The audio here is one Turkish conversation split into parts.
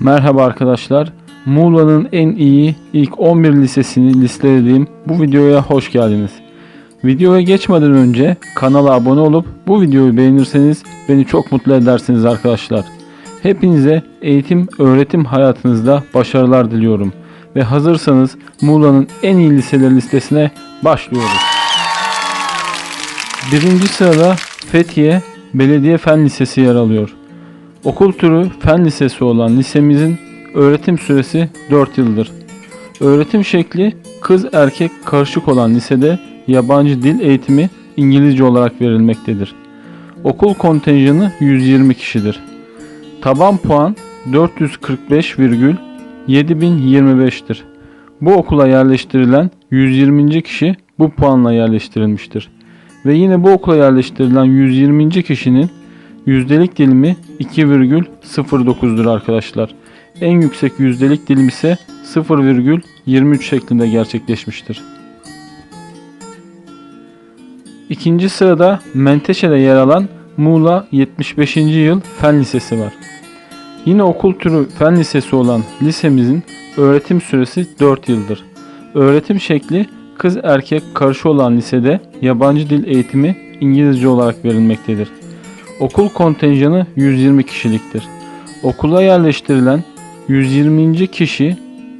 Merhaba arkadaşlar. Muğla'nın en iyi ilk 11 lisesini listelediğim bu videoya hoş geldiniz. Videoya geçmeden önce kanala abone olup bu videoyu beğenirseniz beni çok mutlu edersiniz arkadaşlar. Hepinize eğitim öğretim hayatınızda başarılar diliyorum. Ve hazırsanız Muğla'nın en iyi liseler listesine başlıyoruz. Birinci sırada Fethiye Belediye Fen Lisesi yer alıyor. Okul türü fen lisesi olan lisemizin öğretim süresi 4 yıldır. Öğretim şekli kız erkek karışık olan lisede yabancı dil eğitimi İngilizce olarak verilmektedir. Okul kontenjanı 120 kişidir. Taban puan 445,7025'tir. Bu okula yerleştirilen 120. kişi bu puanla yerleştirilmiştir. Ve yine bu okula yerleştirilen 120. kişinin Yüzdelik dilimi 2,09'dur arkadaşlar. En yüksek yüzdelik dilim ise 0,23 şeklinde gerçekleşmiştir. İkinci sırada Menteşe'de yer alan Muğla 75. Yıl Fen Lisesi var. Yine okul türü fen lisesi olan lisemizin öğretim süresi 4 yıldır. Öğretim şekli kız erkek karşı olan lisede yabancı dil eğitimi İngilizce olarak verilmektedir. Okul kontenjanı 120 kişiliktir. Okula yerleştirilen 120. kişi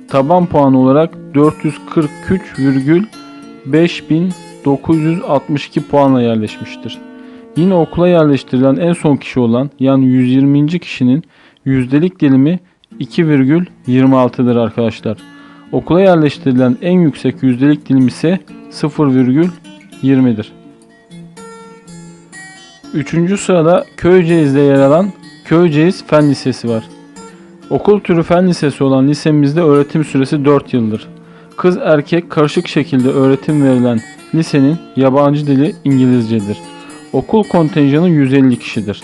taban puanı olarak 443,5962 puanla yerleşmiştir. Yine okula yerleştirilen en son kişi olan yani 120. kişinin yüzdelik dilimi 2,26'dır arkadaşlar. Okula yerleştirilen en yüksek yüzdelik dilim ise 0,20'dir. Üçüncü sırada Köyceğiz'de yer alan Köyceğiz Fen Lisesi var. Okul türü fen lisesi olan lisemizde öğretim süresi 4 yıldır. Kız erkek karışık şekilde öğretim verilen lisenin yabancı dili İngilizcedir. Okul kontenjanı 150 kişidir.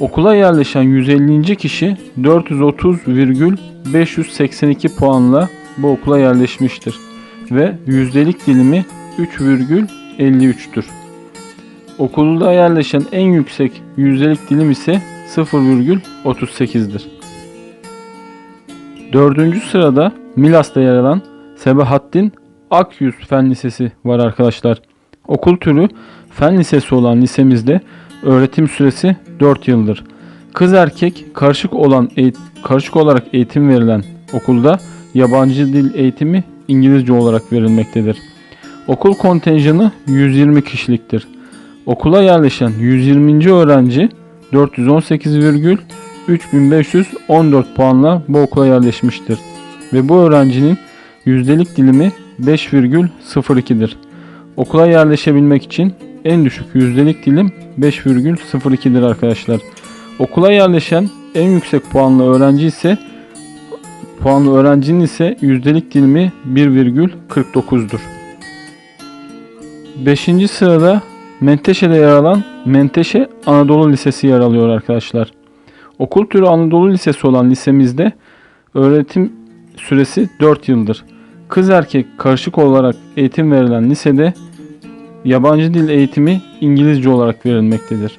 Okula yerleşen 150. kişi 430,582 puanla bu okula yerleşmiştir ve yüzdelik dilimi 3,53'tür. Okulda yerleşen en yüksek yüzdelik dilim ise 0,38'dir. Dördüncü sırada Milas'ta yer alan Sebahattin Akyüz Fen Lisesi var arkadaşlar. Okul türü fen lisesi olan lisemizde öğretim süresi 4 yıldır. Kız erkek karışık olan karışık olarak eğitim verilen okulda yabancı dil eğitimi İngilizce olarak verilmektedir. Okul kontenjanı 120 kişiliktir. Okula yerleşen 120. öğrenci 418,3514 puanla bu okula yerleşmiştir. Ve bu öğrencinin yüzdelik dilimi 5,02'dir. Okula yerleşebilmek için en düşük yüzdelik dilim 5,02'dir arkadaşlar. Okula yerleşen en yüksek puanlı öğrenci ise puanlı öğrencinin ise yüzdelik dilimi 1,49'dur. 5. sırada Menteşe'de yer alan Menteşe Anadolu Lisesi yer alıyor arkadaşlar. Okul türü Anadolu Lisesi olan lisemizde öğretim süresi 4 yıldır. Kız erkek karışık olarak eğitim verilen lisede yabancı dil eğitimi İngilizce olarak verilmektedir.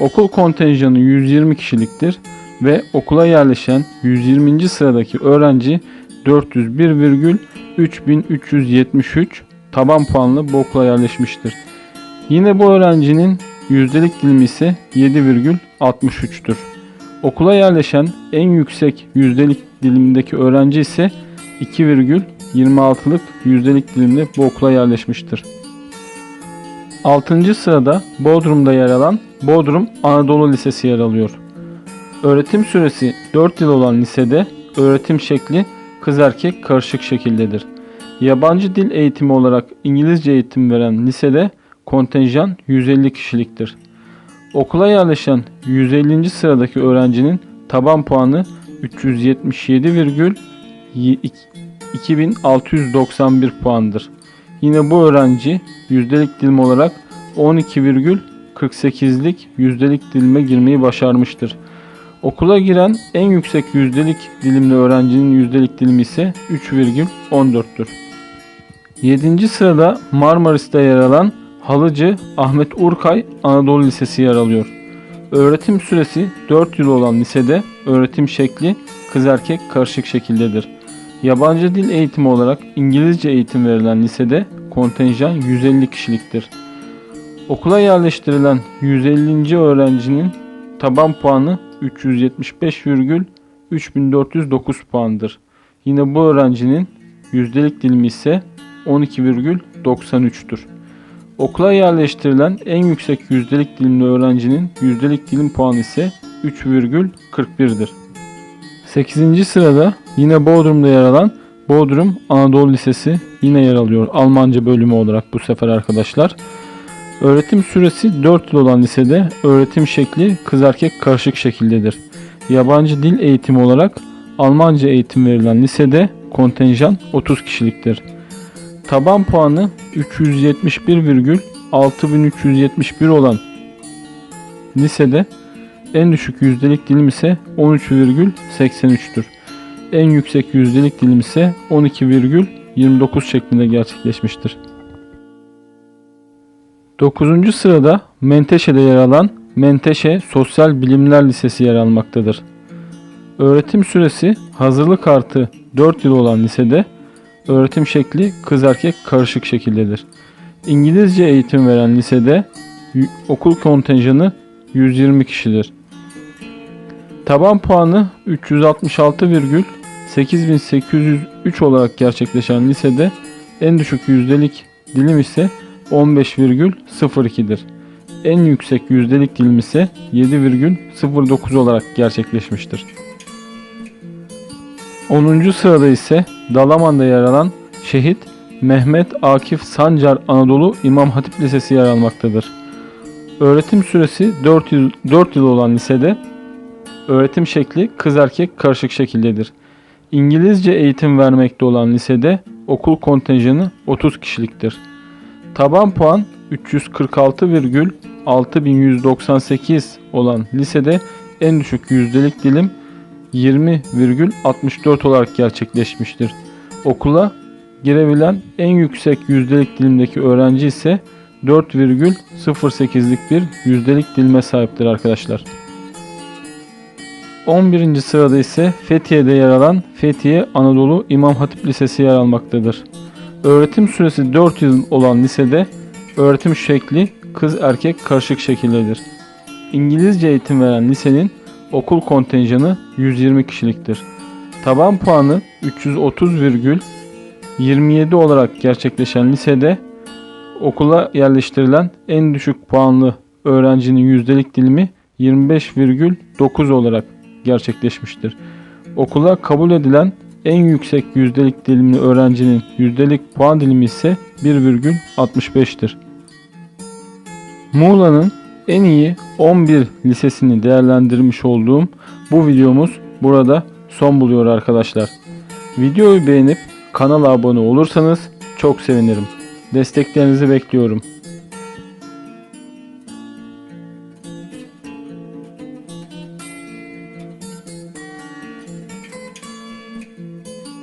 Okul kontenjanı 120 kişiliktir ve okula yerleşen 120. sıradaki öğrenci 401,3373 taban puanlı bu okula yerleşmiştir. Yine bu öğrencinin yüzdelik dilimi ise 7,63'tür. Okula yerleşen en yüksek yüzdelik dilimdeki öğrenci ise 2,26'lık yüzdelik dilimde bu okula yerleşmiştir. 6. sırada Bodrum'da yer alan Bodrum Anadolu Lisesi yer alıyor. Öğretim süresi 4 yıl olan lisede öğretim şekli kız erkek karışık şekildedir. Yabancı dil eğitimi olarak İngilizce eğitim veren lisede kontenjan 150 kişiliktir. Okula yerleşen 150. sıradaki öğrencinin taban puanı 377,2691 puandır. Yine bu öğrenci yüzdelik dilim olarak 12,48'lik yüzdelik dilime girmeyi başarmıştır. Okula giren en yüksek yüzdelik dilimli öğrencinin yüzdelik dilimi ise 3,14'tür. 7. sırada Marmaris'te yer alan Halıcı Ahmet Urkay Anadolu Lisesi yer alıyor. Öğretim süresi 4 yıl olan lisede öğretim şekli kız erkek karışık şekildedir. Yabancı dil eğitimi olarak İngilizce eğitim verilen lisede kontenjan 150 kişiliktir. Okula yerleştirilen 150. öğrencinin taban puanı 375,3409 puandır. Yine bu öğrencinin yüzdelik dilimi ise 12,93'tür. Okula yerleştirilen en yüksek yüzdelik dilimli öğrencinin yüzdelik dilim puanı ise 3,41'dir. 8. sırada yine Bodrum'da yer alan Bodrum Anadolu Lisesi yine yer alıyor. Almanca bölümü olarak bu sefer arkadaşlar. Öğretim süresi 4 yıl olan lisede öğretim şekli kız erkek karışık şekildedir. Yabancı dil eğitimi olarak Almanca eğitim verilen lisede kontenjan 30 kişiliktir. Taban puanı 371,6371 olan lisede en düşük yüzdelik dilim ise 13,83'tür. En yüksek yüzdelik dilim ise 12,29 şeklinde gerçekleşmiştir. 9. sırada Menteşe'de yer alan Menteşe Sosyal Bilimler Lisesi yer almaktadır. Öğretim süresi hazırlık artı 4 yıl olan lisede öğretim şekli kız erkek karışık şekildedir. İngilizce eğitim veren lisede okul kontenjanı 120 kişidir. Taban puanı 366,8803 olarak gerçekleşen lisede en düşük yüzdelik dilim ise 15,02'dir. En yüksek yüzdelik dilim ise 7,09 olarak gerçekleşmiştir. 10. sırada ise Dalaman'da yer alan Şehit Mehmet Akif Sancar Anadolu İmam Hatip Lisesi yer almaktadır. Öğretim süresi 4 yıl, 4 yıl olan lisede öğretim şekli kız erkek karışık şekildedir. İngilizce eğitim vermekte olan lisede okul kontenjanı 30 kişiliktir. Taban puan 346,6198 olan lisede en düşük yüzdelik dilim 20,64 olarak gerçekleşmiştir. Okula girebilen en yüksek yüzdelik dilimdeki öğrenci ise 4,08'lik bir yüzdelik dilime sahiptir arkadaşlar. 11. sırada ise Fethiye'de yer alan Fethiye Anadolu İmam Hatip Lisesi yer almaktadır. Öğretim süresi 4 yıl olan lisede öğretim şekli kız erkek karışık şekildedir. İngilizce eğitim veren lisenin okul kontenjanı 120 kişiliktir. Taban puanı 330,27 olarak gerçekleşen lisede okula yerleştirilen en düşük puanlı öğrencinin yüzdelik dilimi 25,9 olarak gerçekleşmiştir. Okula kabul edilen en yüksek yüzdelik dilimli öğrencinin yüzdelik puan dilimi ise 1,65'tir. Muğla'nın en iyi 11 lisesini değerlendirmiş olduğum bu videomuz burada son buluyor arkadaşlar. Videoyu beğenip kanala abone olursanız çok sevinirim. Desteklerinizi bekliyorum.